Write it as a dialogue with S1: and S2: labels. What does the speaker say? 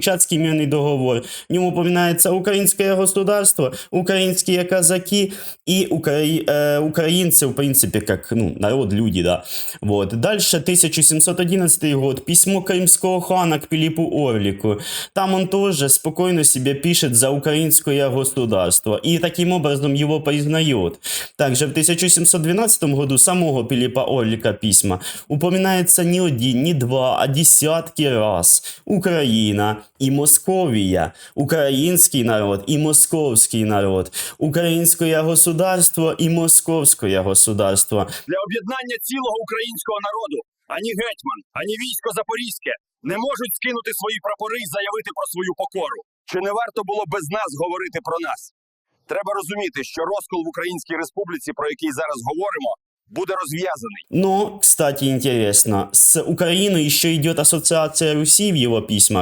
S1: Чатский мирный договор. В нем упоминается украинское государство, украинские казаки и укра- э, украинцы, в принципе, как ну, народ, люди, да. Вот. Дальше 1711 год. Письмо крымского хана к Пилиппу Орлику. Там он тоже спокойно себе пишет за украинское государство и таким образом его признает. Также в 1712 году самого Пилиппа Орлика письма упоминается не один, не два, а десятки раз. Украина и Московия, украинский народ и московский народ, украинское государство и московское государство.
S2: для об'єднання цілого українського народу ані гетьман, ані військо Запорізьке не можуть скинути свої прапори і заявити про свою покору. Чи не варто було без нас говорити про нас? Треба розуміти, що розкол в Українській Республіці, про який зараз говоримо, буде розв'язаний.
S1: Но, кстати, интересно, с Украиной еще идет ассоциация Руси в его письмах.